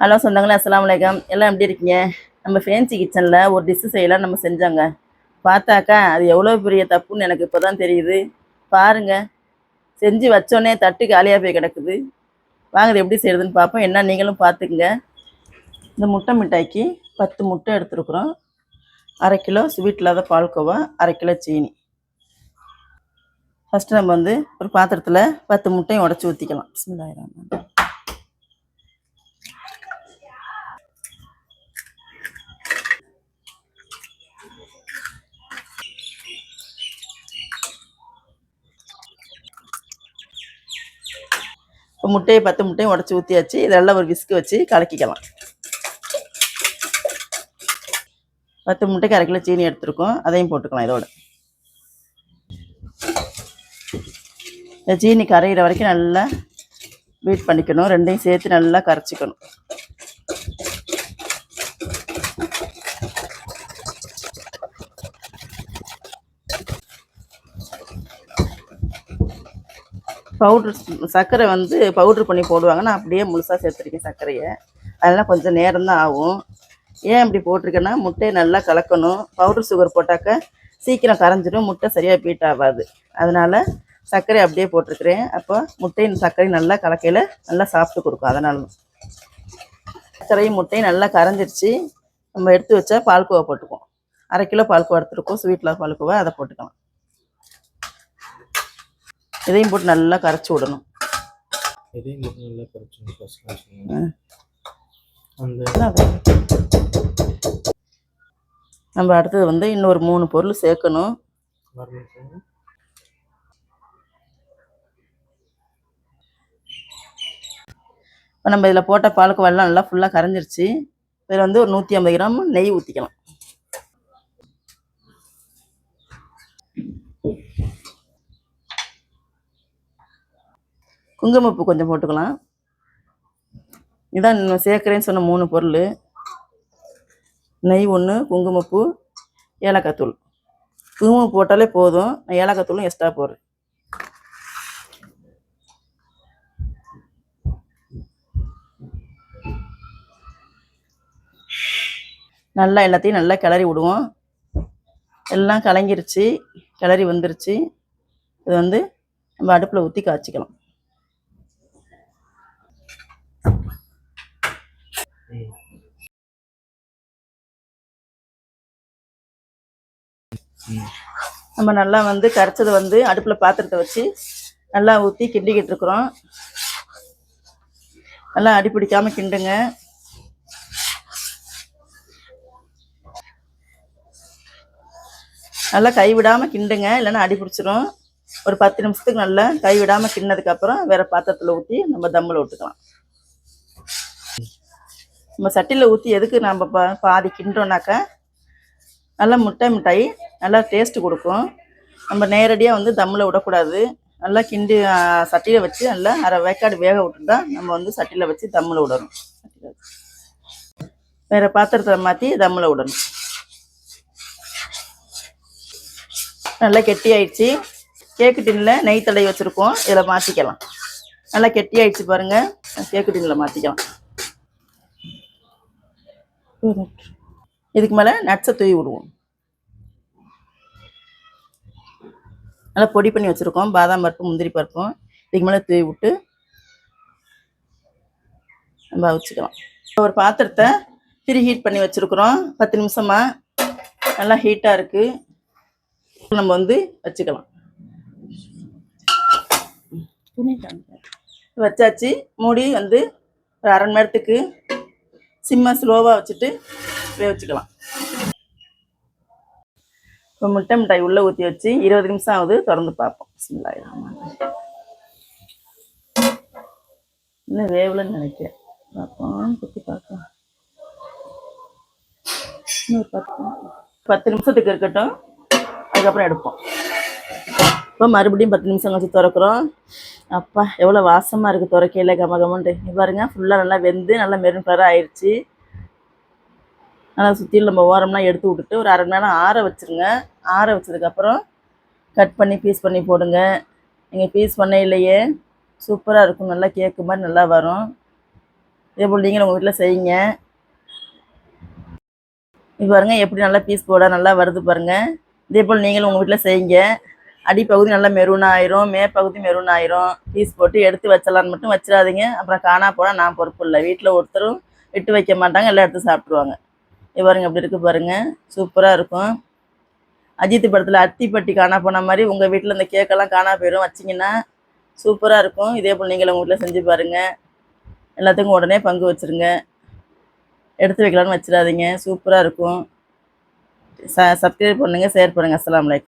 Hello சொந்தங்களே அஸ்லாம் வலைக்கம் எல்லாம் எப்படி இருக்கீங்க? நம்ம ஃபேன்சி கிச்சனில் ஒரு டிஷ்ஷு செய்யலாம் நம்ம செஞ்சாங்க. பார்த்தாக்கா அது எவ்வளோ பெரிய தப்புன்னு எனக்கு இப்போ தான் தெரியுது. பாருங்க. செஞ்சு வச்சோடனே தட்டு காலியாக போய் கிடக்குது. வாங்க இது எப்படி செய்யுதுன்னு பார்ப்போம். என்ன நீங்களும் பார்த்துக்குங்க. இந்த முட்டை மிட்டாய்க்கு பத்து முட்டை எடுத்துருக்குறோம். அரை கிலோ ஸ்வீட் இல்லாத பால்கோவா அரை கிலோ சீனி. ஃபஸ்ட்டு நம்ம வந்து ஒரு பாத்திரத்தில் பத்து முட்டையும் உடச்சி ஊற்றிக்கலாம் பிஸ்மில்லாஹிர் இப்போ முட்டையை பத்து முட்டையும் உடச்சி ஊற்றியாச்சு இதெல்லாம் ஒரு விஸ்கு வச்சு கலக்கிக்கலாம். பத்து முட்டைக்கு அரை கிலோ சீனி எடுத்துருக்கோம். அதையும் போட்டுக்கலாம் இதோட. இந்த சீனி கரையிற வரைக்கும் நல்லா பீட் பண்ணிக்கணும். ரெண்டையும் சேர்த்து நல்லா கரைச்சிக்கணும். பவுட்ரு சர்க்கரை வந்து பவுட்ரு பண்ணி போடுவாங்க. நான் அப்படியே முழுசாக சேர்த்துருக்கேன் சர்க்கரையை. அதெல்லாம் கொஞ்சம் நேரம் தான் ஆகும். ஏன் இப்படி போட்டிருக்கேன்னா முட்டையை நல்லா கலக்கணும். பவுட்ரு சுகர் போட்டாக்க சீக்கிரம் கரைஞ்சிடும் முட்டை சரியாக பீட் ஆகாது. அதனால் சர்க்கரை அப்படியே போட்டிருக்கிறேன். அப்போ முட்டையின் சர்க்கரையும் நல்லா கலக்கையில் நல்லா சாப்பிட்டு கொடுக்கும். அதனால சர்க்கரையும் முட்டையும் நல்லா கரைஞ்சிருச்சு. நம்ம எடுத்து வச்சா பால்கோவா போட்டுக்குவோம். அரை கிலோ பால்கோவா எடுத்துருக்கோம். ஸ்வீட்டில் பால்கோவா அதை போட்டுக்கலாம். இதையும் போட்டு நல்லா கரைச்சி விடணும். இதையும் போட்டு நல்லா. அந்த நம்ம அடுத்தது வந்து இன்னொரு மூணு பொருள் சேர்க்கணும். இப்போ நம்ம இதில் போட்ட பாலுக்கு வெள்ளம் நல்லா ஃபுல்லாக கரைஞ்சிருச்சு. இதில் வந்து ஒரு நூற்றி ஐம்பது கிராம் நெய் ஊற்றிக்கலாம் குங்குமப்பூ கொஞ்சம் போட்டுக்கலாம். இதான் சேர்க்குறேன்னு சொன்ன மூணு பொருள். நெய் ஒன்று குங்குமப்பூ ஏலக்காய் தூள். குங்குமம் போட்டாலே போதும். நான் ஏலக்காய் தூளும் எக்ஸ்ட்ரா போடுறேன். நல்லா எல்லாத்தையும் நல்லா கிளறி விடுவோம். எல்லாம் கலங்கிருச்சு. கிளறி வந்துருச்சு. இது வந்து நம்ம அடுப்பில் ஊற்றி காய்ச்சிக்கலாம். நம்ம நல்லா வந்து கரைச்சதை வந்து அடுப்பில் பாத்திரத்தை வச்சு நல்லா ஊற்றி கிண்டிக்கிட்டு இருக்கிறோம். நல்லா அடி பிடிக்காம கிண்டுங்க. நல்லா கை விடாமல் கிண்டுங்க இல்லைன்னா அடி பிடிச்சிரும் ஒரு பத்து நிமிஷத்துக்கு நல்லா கை விடாமல் கிண்ணதுக்கப்புறம் வேறு பாத்திரத்தில் ஊற்றி நம்ம தம்மில் விட்டுக்கலாம் நம்ம சட்டியில் ஊற்றி எதுக்கு நம்ம பா பாதி கிண்டோம்னாக்கா நல்லா முட்டை மிட்டாய் நல்லா டேஸ்ட்டு கொடுக்கும். நம்ம நேரடியாக வந்து தம்மில் விடக்கூடாது. நல்லா கிண்டி சட்டியில் வச்சு நல்லா அரை வேக்காடு வேக விட்டு தான் நம்ம வந்து சட்டியில் வச்சு தம்மில் விடணும். சட்டியில் வச்சு. பாத்திரத்தில் மாற்றி தம்மில் விடணும். நல்லா கெட்டி ஆயிடுச்சு கேக்கு டின்னில் நெய் தடவி வச்சுருக்கோம். இதில் மாற்றிக்கலாம் நல்லா கெட்டி ஆயிடுச்சு பாருங்கள் கேக்கு டின்னில் மாற்றிக்கலாம் இதுக்கு மேலே நட்ஸை தூவி விடுவோம். நல்லா பொடி பண்ணி வச்சுருக்கோம். பாதாம் பருப்பு முந்திரி பருப்பும் இதுக்கு மேலே தூவி விட்டு நம்ம வச்சுக்கலாம். ஒரு பாத்திரத்தை ப்ரீ ஹீட் பண்ணி வச்சுருக்குறோம். பத்து நிமிஷமா நல்லா ஹீட்டாக இருக்குது நம்ம வந்து வச்சுக்கலாம். வச்சாச்சு. மூடி வந்து ஒரு அரை மணி நேரத்துக்கு சிம்மை ஸ்லோவாக வச்சுட்டு வேக வச்சுக்கலாம். இப்போ முட்டை மிட்டாய் உள்ளே ஊற்றி வச்சு இருபது நிமிஷம் ஆகுது திறந்து பார்ப்போம். இன்னும் வேவலன்னு நினைக்கிறேன். பார்ப்போம் குத்தி பார்க்கலாம் இன்னொரு பத்து பத்து நிமிஷத்துக்கு இருக்கட்டும். அதுக்கப்புறம் எடுப்போம். இப்போ மறுபடியும் பத்து நிமிஷம் கழிச்சு திறக்கிறோம். அப்பா எவ்வளோ வாசமாக இருக்குது துறக்கையில் கம கமன்ட்டு பாருங்கள் பாருங்க ஃபுல்லாக நல்லா வெந்து நல்லா மெரூன் கலராக ஆயிடுச்சு நல்லா சுற்றிலும் நம்ம ஓரம்லாம் எடுத்து விட்டுட்டு ஒரு அரை மணி நேரம் ஆற வச்சுருங்க. ஆற வச்சதுக்கப்புறம் கட் பண்ணி பீஸ் பண்ணி போடுங்க. நீங்கள் பீஸ் பண்ண இல்லையே சூப்பராக இருக்கும். நல்லா கேக்கு மாதிரி நல்லா வரும். இதே போல் நீங்களும் உங்கள் வீட்டில் செய்யுங்க. இப்போ பாருங்க எப்படி நல்லா பீஸ் போட நல்லா வருது பாருங்கள் இதே போல் நீங்களும் உங்கள் வீட்டில் செய்யுங்க. அடிப்பகுதி நல்லா மெரூன் ஆயிரும். மேற்பகுதி மெரூன் ஆயிரும். பீஸ் போட்டு எடுத்து வச்சலான்னு மட்டும் வச்சிடாதீங்க. அப்புறம் காணா போனால் நான் பொறுப்பு இல்லை. வீட்டில் ஒருத்தரும் விட்டு வைக்க மாட்டாங்க. எல்லாம் எடுத்து சாப்பிட்ருவாங்க பாருங்கள் பாருங்க எப்படி இருக்கு பாருங்க. சூப்பராக இருக்கும். அஜித் படத்தில் அத்திப்பட்டி காணா போன மாதிரி உங்கள் வீட்டில் இந்த கேக்கெல்லாம் காணா போயிடும் வச்சிங்கன்னா சூப்பராக இருக்கும். இதே போல் நீங்களும் உங்கள் வீட்டில் செஞ்சு பாருங்கள் எல்லாத்துக்கும் உடனே பங்கு வச்சுருங்க. எடுத்து வைக்கலான்னு வச்சிடாதீங்க. சூப்பராக இருக்கும். ச சப்ஸ்கிரைப் பண்ணுங்கள் ஷேர் பண்ணுங்கள் அஸ்லாம் அலைக்கும்.